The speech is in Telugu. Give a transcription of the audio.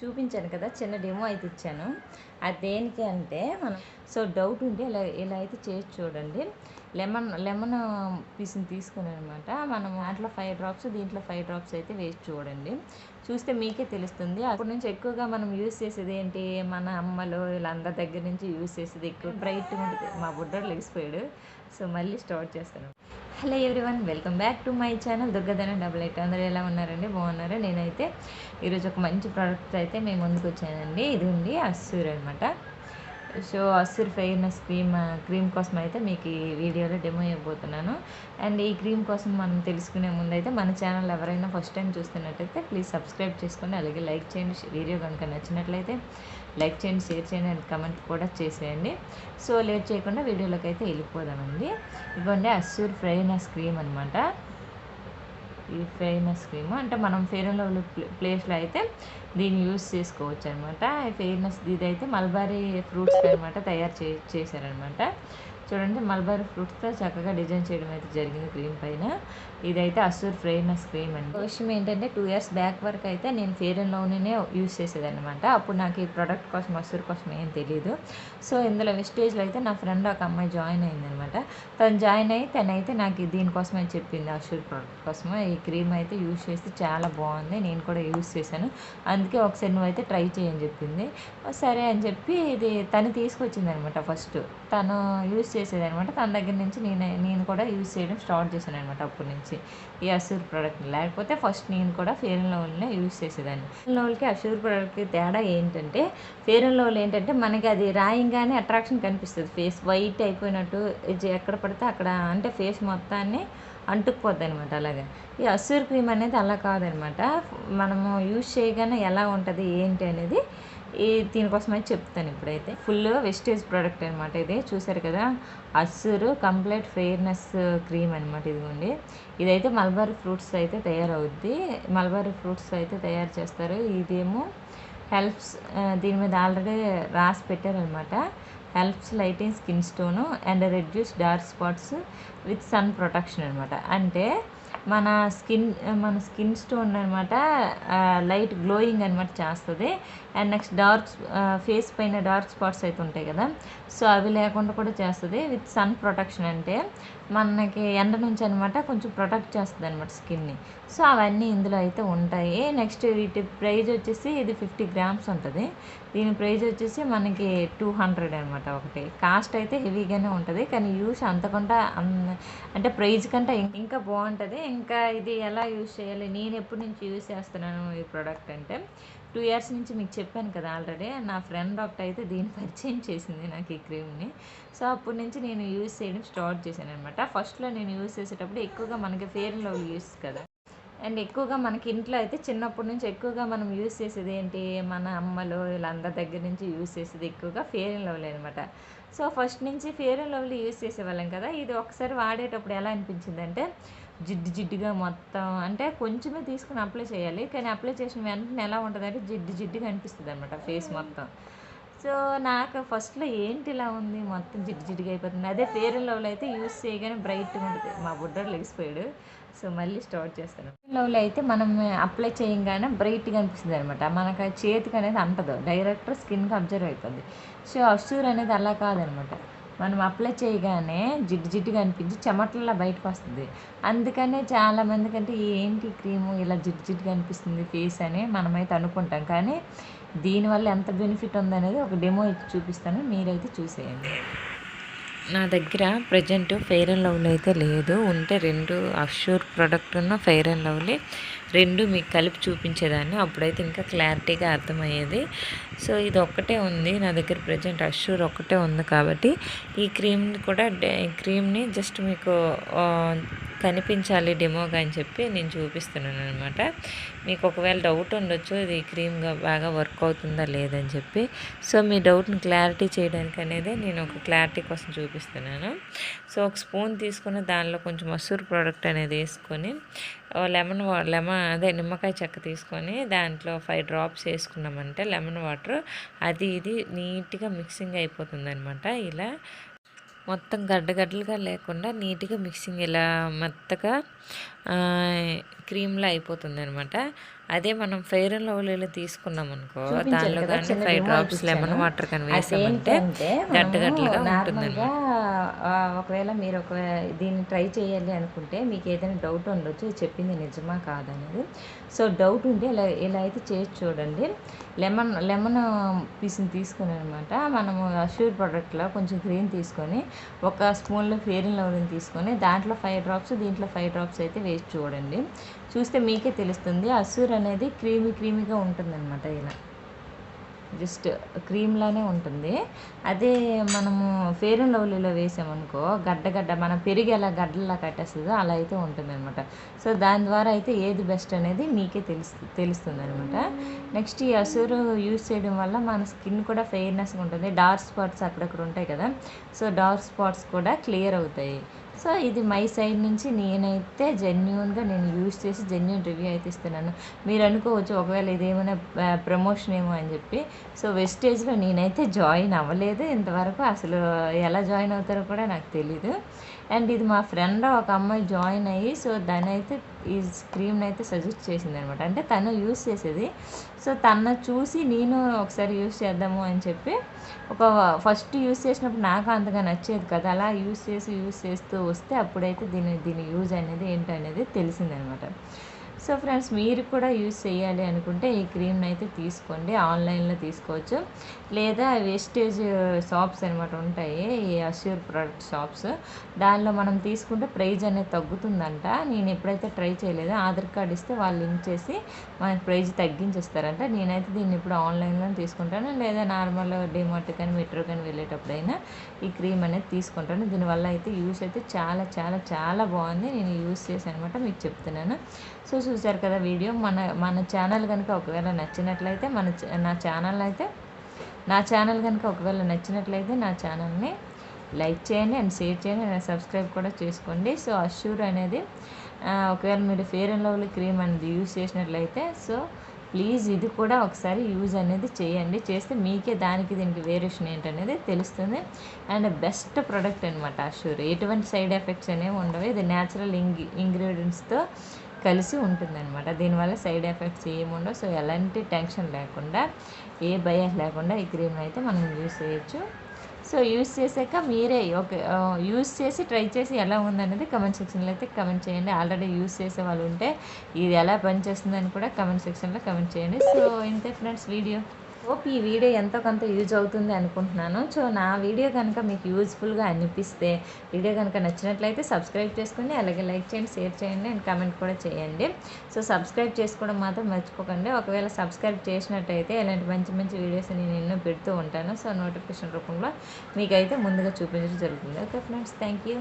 చూపించాను కదా చిన్న డెమో అయితే ఇచ్చాను. అది దేనికి అంటే మనం సో డౌట్ ఉంటే ఇలా ఇలా అయితే చేసి చూడండి. లెమన్ లెమన్ పీస్ని తీసుకుని అనమాట మనం దాంట్లో ఫైవ్ డ్రాప్స్ దీంట్లో ఫైవ్ డ్రాప్స్ అయితే వేసి చూడండి. చూస్తే మీకే తెలుస్తుంది. అప్పటి నుంచి ఎక్కువగా మనం యూస్ చేసేది ఏంటి? మన అమ్మలు వీళ్ళందరి దగ్గర నుంచి యూస్ చేసేది ఎక్కువ బ్రైట్ ఉంటుంది. మా బుడ్డోడు లెగిసిపోయాడు సో మళ్ళీ స్టార్ట్ చేస్తాను. Hello everyone welcome back to my channel దుర్గదన double eight. అందరూ ఎలా ఉన్నారండి? బాగున్నారు? నేనైతే ఈరోజు ఒక మంచి ప్రోడక్ట్ అయితే మేము ముందుకు వచ్చానండి. ఇది ఉంది అస్సూర్ అనమాట so Assure fairness cream cream కోసం అయితే మీకు ఈ వీడియోలో డెమో ఇవ్వబోతున్నాను. అండ్ ఈ క్రీమ్ కోసం మనం తెలుసుకునే ముందు అయితే మన ఛానల్ ఎవరైనా ఫస్ట్ టైం చూస్తున్నట్టయితే ప్లీజ్ సబ్స్క్రైబ్ చేసుకోండి అలాగే లైక్ చేయండి. వీడియో కనుక నచ్చినట్లయితే లైక్ చేయండి షేర్ చేయండి అండ్ కమెంట్ కూడా చేసేయండి. సో లేట్ చేయకుండా వీడియోలోకి అయితే వెళ్ళిపోదామండి. ఇదిగోండి అస్సూర్ ఫ్రైనస్ క్రీమ్ అనమాట ఈ ఫెయిర్నెస్ క్రీమ్. అంటే మనం ఫెయిర్ అండ్ లవ్లీ ప్లేస్లో అయితే దీన్ని యూస్ చేసుకోవచ్చు అనమాట. ఫెయిర్నెస్ ఇది అయితే మల్బారీ ఫ్రూట్స్ అనమాట తయారు చే చేశారనమాట చూడండి మల్బరీ ఫ్రూట్స్తో చక్కగా డిజైన్ చేయడం అయితే జరిగింది క్రీమ్ పైన. ఇదైతే అసూర్ ఫ్రేమస్ క్రీమ్ అండి. విషయం ఏంటంటే టూ ఇయర్స్ బ్యాక్ వరకు అయితే నేను ఫేర్ అండ్ లవ్లీనే యూస్ చేసేదన్నమాట. అప్పుడు నాకు ఈ ప్రోడక్ట్ కోసం అసూర్ కోసం ఏం తెలియదు సో ఇందులో వెస్టేజ్లో అయితే నా ఫ్రెండ్ ఒక అమ్మాయి జాయిన్ అయిందనమాట తను జాయిన్ అయ్యి తనైతే నాకు దీనికోసమే చెప్పింది అసూర్ ప్రోడక్ట్ కోసమే. ఈ క్రీమ్ అయితే యూస్ చేస్తే చాలా బాగుంది నేను కూడా యూస్ చేశాను. అందుకే ఒకసారి నువ్వైతే ట్రై చేయని చెప్పింది. సరే అని చెప్పి ఇది తను తీసుకొచ్చింది అనమాట ఫస్ట్. తను యూస్ చేసేది అనమాట తన దగ్గర నుంచి నేను నేను కూడా యూజ్ చేయడం స్టార్ట్ చేశాను అనమాట అప్పటి నుంచి. ఈ అసూర్ ప్రోడక్ట్ లేకపోతే ఫస్ట్ నేను కూడా ఫేర్ అండ్ లవ్లీనే యూజ్ చేసేదాన్ని. ఫేర్ అండ్ లవ్లీకి అసూర్ ప్రోడక్ట్కి తేడా ఏంటంటే ఫేర్ అండ్ లవ్లీ ఏంటంటే మనకి అది రాయంగానే అట్రాక్షన్ కనిపిస్తుంది. ఫేస్ వైట్ అయిపోయినట్టు ఇది ఎక్కడ పడితే అక్కడ అంటే ఫేస్ మొత్తాన్ని అంటుకుపోద్ది అనమాట అలాగే. ఈ అసూర్ క్రీమ్ అనేది అలా కాదనమాట మనము యూజ్ చేయగానే ఎలా ఉంటుంది ఏంటి అనేది ఈ దీనికోసం అయితే చెప్తాను ఇప్పుడైతే. ఫుల్ వెస్టేజ్ ప్రోడక్ట్ అనమాట ఇది. చూసారు కదా? అస్సూరు కంప్లీట్ ఫెయిర్నెస్ క్రీమ్ అనమాట ఇదిగోండి. ఇదైతే మల్బరీ ఫ్రూట్స్ అయితే తయారవుద్ది. మల్బరీ ఫ్రూట్స్ అయితే తయారు చేస్తారు. ఇదేమో హెల్ప్స్ దీని మీద ఆల్రెడీ రాసి పెట్టారనమాట helps lighting skin tone and reduce dark spots with sun protection అనమాట అంటే మన స్కిన్ మన స్కిన్ స్టోన్ అనమాట లైట్ గ్లోయింగ్ అనమాట చేస్తుంది. అండ్ నెక్స్ట్ డార్క్ ఫేస్ పైన డార్క్ స్పాట్స్ అయితే ఉంటాయి కదా. సో అవి లేకుండా కూడా చేస్తుంది విత్ సన్ ప్రొటెక్షన్ అంటే. మనకి ఎండ నుంచి అనమాట కొంచెం ప్రొటెక్ట్ చేస్తుంది అనమాట స్కిన్ని. సో అవన్నీ ఇందులో అయితే ఉంటాయి. నెక్స్ట్ వీటి ప్రైజ్ వచ్చేసి ఇది ఫిఫ్టీ గ్రామ్స్ ఉంటుంది. దీని ప్రైజ్ వచ్చేసి మనకి టూ హండ్రెడ్ అనమాట ఒకటి. కాస్ట్ అయితే హెవీగానే ఉంటుంది. కానీ యూస్ అంతకుండా అంటే ప్రైజ్ కంటే ఇంకా బాగుంటుంది. ఇంకా ఇది ఎలా యూస్ చేయాలి? నేను ఎప్పటి నుంచి యూస్ చేస్తున్నాను ఈ ప్రోడక్ట్ అంటే టూ ఇయర్స్ నుంచి మీకు చెప్పాను కదా ఆల్రెడీ నా ఫ్రెండ్ ఒకటి అయితే దీన్ని పరిచయం చేసింది నాకు ఈ క్రీమ్ని. సో అప్పటి నుంచి నేను యూజ్ చేయడం స్టార్ట్ చేశాను అనమాట ఫస్ట్లో నేను యూజ్ చేసేటప్పుడు ఎక్కువగా మనకి ఫేర్ అండ్ లవ్లీ యూస్ కదా. అండ్ ఎక్కువగా మనకి ఇంట్లో అయితే చిన్నప్పటి నుంచి ఎక్కువగా మనం యూస్ చేసేది ఏంటి? మన అమ్మలు వీళ్ళందరి దగ్గర నుంచి యూస్ చేసేది ఎక్కువగా ఫేర్ అండ్ లవ్లీ అనమాట సో ఫస్ట్ నుంచి ఫేర్ అండ్ లవ్లీ యూస్ చేసేవాళ్ళం కదా ఇది ఒకసారి వాడేటప్పుడు ఎలా అనిపించిందంటే జిడ్డు జిడ్డుగా మొత్తం అంటే కొంచెమే తీసుకుని అప్లై చేయాలి. కానీ అప్లై చేసిన వెంటనే ఎలా ఉంటుంది అంటే జిడ్డు జిడ్డుగా అనిపిస్తుంది అనమాట ఫేస్ మొత్తం. సో నాకు ఫస్ట్లో ఏంటి ఇలా ఉంది? మొత్తం జిడ్డు జిడ్డుగా అయిపోతుంది. అదే ఫేర్ అండ్ లవ్లో అయితే యూస్ చేయగానే బ్రైట్గా ఉంటుంది. మా బుడ్డోడు లెగిసిపోయాడు సో మళ్ళీ స్టార్ట్ చేస్తాను. లవ్లో అయితే మనం అప్లై చేయగానే బ్రైట్గా అనిపిస్తుంది అనమాట మనకు చేతికి అనేది అంటదు. డైరెక్ట్ స్కిన్కి అబ్జర్వ్ అవుతుంది సో అసూర్ అనేది అలా కాదనమాట మనం అప్లై చేయగానే జిడ్డు జిడ్డుగా అనిపించి చెమటల్లా బయటకు వస్తుంది. అందుకనే చాలామందికి అంటే ఏంటి క్రీము ఇలా జిడ్డు జిడ్డుగా అనిపిస్తుంది ఫేస్ అని మనమైతే అనుకుంటాం. కానీ దీనివల్ల ఎంత బెనిఫిట్ ఉందనేది ఒక డెమో ఇచ్చి చూపిస్తాను. మీరైతే చూసేయండి. నా దగ్గర ప్రజెంట్ ఫెయిర్ అండ్ లవ్లీ అయితే లేదు. ఉంటే రెండు అష్యూర్ ప్రోడక్ట్ ఉన్న ఫెయిర్ అండ్ లవ్లీ రెండు మీకు కలిపి చూపించేదాన్ని. అప్పుడైతే ఇంకా క్లారిటీగా అర్థమయ్యేది. సో ఇది ఒక్కటే ఉంది. నా దగ్గర ప్రజెంట్ అష్యూర్ ఒక్కటే ఉంది కాబట్టి ఈ క్రీమ్ని కూడా క్రీమ్ని జస్ట్ మీకు కనిపించాలి డెమోగా అని చెప్పి నేను చూపిస్తున్నాను అనమాట మీకు ఒకవేళ డౌట్ ఉండొచ్చు ఇది క్రీమ్గా బాగా వర్క్ అవుతుందా లేదని చెప్పి. సో మీ డౌట్ని క్లారిటీ చేయడానికి అనేది నేను ఒక క్లారిటీ కోసం చూపిస్తున్నాను. సో ఒక స్పూన్ తీసుకుని దానిలో కొంచెం మసూర్ ప్రోడక్ట్ అనేది వేసుకొని లెమన్ వా లెమన్ అదే నిమ్మకాయ చెక్క తీసుకొని దాంట్లో ఫైవ్ డ్రాప్స్ వేసుకున్నామంటే లెమన్ వాటర్ అది ఇది నీట్గా మిక్సింగ్ అయిపోతుంది అనమాట ఇలా మొత్తం గడ్డగడ్డలుగా లేకుండా నీట్గా మిక్సింగ్ ఇలా మెత్తగా క్రీమ్లా అయిపోతుంది అనమాట అదే మనం ఫెయిర్ అండ్ లవ్లీలో తీసుకున్నాం అనుకో దానిలో కానీ ఫైవ్ డ్రాప్స్ లెమన్. వాటర్ కానీ వేసామంటే మనము ఉంటుంది ఒకవేళ మీరు ఒక దీన్ని ట్రై చేయాలి అనుకుంటే మీకు ఏదైనా డౌట్ ఉండొచ్చు చెప్పింది నిజమా కాదనేది. సో డౌట్ ఉంటే ఇలా ఇలా అయితే చేసి చూడండి. లెమన్ లెమన్ పీస్ని తీసుకుని అనమాట మనము అష్యూర్ ప్రోడక్ట్లో కొంచెం క్రీమ్ తీసుకొని ఒక స్పూన్లో ఫేర్ అండ్ లవ్లీని తీసుకొని దాంట్లో ఫైవ్ డ్రాప్స్ దీంట్లో ఫైవ్ డ్రాప్స్ అయితే వేసి చూడండి. చూస్తే మీకే తెలుస్తుంది. అసూర్ అనేది క్రీమీ క్రీమీగా ఉంటుందన్నమాట ఇలా. జస్ట్ క్రీమ్ లానే ఉంటుంది. అదే మనము ఫేర్ అండ్ లవ్లీలో వేసామనుకో గడ్డ గడ్డ మన పెరిగి ఎలా గడ్డలా కట్టేస్తుందో అలా అయితే ఉంటుంది అనమాట సో దాని ద్వారా అయితే ఏది బెస్ట్ అనేది మీకే తెలుసు తెలుస్తుంది అనమాట నెక్స్ట్ ఈ అసూరు యూస్ చేయడం వల్ల మన స్కిన్ కూడా ఫెయిర్నెస్గా ఉంటుంది. డార్క్ స్పాట్స్ అక్కడక్కడ ఉంటాయి కదా. సో డార్క్ స్పాట్స్ కూడా క్లియర్ అవుతాయి. సో ఇది మై సైడ్ నుంచి నేనైతే జెన్యున్గా నేను యూస్ చేసి జెన్యున్ రివ్యూ అయితే ఇస్తున్నాను. మీరు అనుకోవచ్చు ఒకవేళ ఇదేమైనా ప్రమోషన్ ఏమో అని చెప్పి. సో వెస్టేజ్లో నేనైతే జాయిన్ అవ్వలేదు ఇంతవరకు. అసలు ఎలా జాయిన్ అవుతారో కూడా నాకు తెలీదు. అండ్ ఇది మా ఫ్రెండ్ ఒక అమ్మాయి జాయిన్ అయ్యి సో దాని అయితే ఈ క్రీమ్ని అయితే సజెస్ట్ చేసింది అనమాట అంటే తను యూస్ చేసేది సో తను చూసి నేను ఒకసారి యూస్ చేద్దాము అని చెప్పి ఒక ఫస్ట్ యూస్ చేసినప్పుడు నాకు అంతగా నచ్చేది కదా. అలా యూస్ చేసి యూస్ చేస్తూ వస్తే అప్పుడైతే దీని దీని యూజ్ అనేది ఏంటనేది తెలిసిందనమాట. సో ఫ్రెండ్స్ మీరు కూడా యూజ్ చేయాలి అనుకుంటే ఈ క్రీమ్ని అయితే తీసుకోండి. ఆన్లైన్లో తీసుకోవచ్చు. లేదా వేస్టేజ్ షాప్స్ అనమాట ఉంటాయి. ఈ అష్యూర్ ప్రొడక్ట్ షాప్స్. దానిలో మనం తీసుకుంటే ప్రైజ్ అనేది తగ్గుతుందంట. నేను ఎప్పుడైతే ట్రై చేయలేదు ఆధార్ కార్డ్ ఇస్తే వాళ్ళు లింక్ చేసి మన ప్రైజ్ తగ్గించేస్తారంట. నేనైతే దీన్ని ఇప్పుడు ఆన్లైన్లో తీసుకుంటాను. లేదా నార్మల్ డిమార్ట్ కానీ మెట్రో కానీ వెళ్ళేటప్పుడైనా ఈ క్రీమ్ అనేది తీసుకుంటాను. దీనివల్ల అయితే యూస్ అయితే చాలా చాలా చాలా బాగుంది. నేను యూస్ చేశాను అనమాట మీకు చెప్తున్నాను. సో చూసారు కదా వీడియో? మన మన ఛానల్ కనుక ఒకవేళ నచ్చినట్లయితే మన నా ఛానల్ అయితే నా ఛానల్ కనుక ఒకవేళ నచ్చినట్లయితే నా ఛానల్ని లైక్ చేయండి అండ్ షేర్ చేయండి అండ్ సబ్స్క్రైబ్ కూడా చేసుకోండి. సో అష్యూర్ అనేది ఒకవేళ మీరు ఫేర్ అండ్ లవ్లీ క్రీమ్ అనేది యూజ్ చేసినట్లయితే సో ప్లీజ్ ఇది కూడా ఒకసారి యూజ్ అనేది చేయండి. చేస్తే మీకే దానికి దీనికి వేరియేషన్ ఏంటనేది తెలుస్తుంది. అండ్ బెస్ట్ ప్రోడక్ట్ అనమాట అష్యూర్. ఎటువంటి సైడ్ ఎఫెక్ట్స్ అనేవి ఉండవు. ఇది న్యాచురల్ ఇంగ్ ఇంగ్రీడియంట్స్తో కలిసి ఉంటుందన్నమాట. దీనివల్ల సైడ్ ఎఫెక్ట్స్ ఏమి ఉండవు. సో ఎలాంటి టెన్షన్ లేకుండా ఏ భయం లేకుండా ఈ క్రీమ్ని అయితే మనం యూస్ చేయొచ్చు. సో యూస్ చేసాక మీరే ఒక యూస్ చేసి ట్రై చేసి ఎలా ఉందనేది కమెంట్ సెక్షన్లో అయితే కమెంట్ చేయండి. ఆల్రెడీ యూస్ చేసే వాళ్ళు ఉంటే ఇది ఎలా పనిచేస్తుందని కూడా కమెంట్ సెక్షన్లో కమెంట్ చేయండి. సో ఇంతే ఫ్రెండ్స్ వీడియో. హోప్ ఈ వీడియో ఎంతో కొంత యూజ్ అవుతుంది అనుకుంటున్నాను. సో నా వీడియో కనుక మీకు యూజ్ఫుల్గా అనిపిస్తే వీడియో కనుక నచ్చినట్లయితే సబ్స్క్రైబ్ చేసుకోండి. అలాగే లైక్ చేయండి షేర్ చేయండి అండ్ కమెంట్ కూడా చేయండి. సో సబ్స్క్రైబ్ చేసుకోవడం మాత్రం మర్చిపోకండి. ఒకవేళ సబ్స్క్రైబ్ చేసినట్టయితే ఇలాంటి మంచి మంచి వీడియోస్ నేను ఎన్నో పెడుతూ ఉంటాను. సో నోటిఫికేషన్ రూపంలో మీకైతే ముందుగా చూపించడం జరుగుతుంది. Okay friends thank you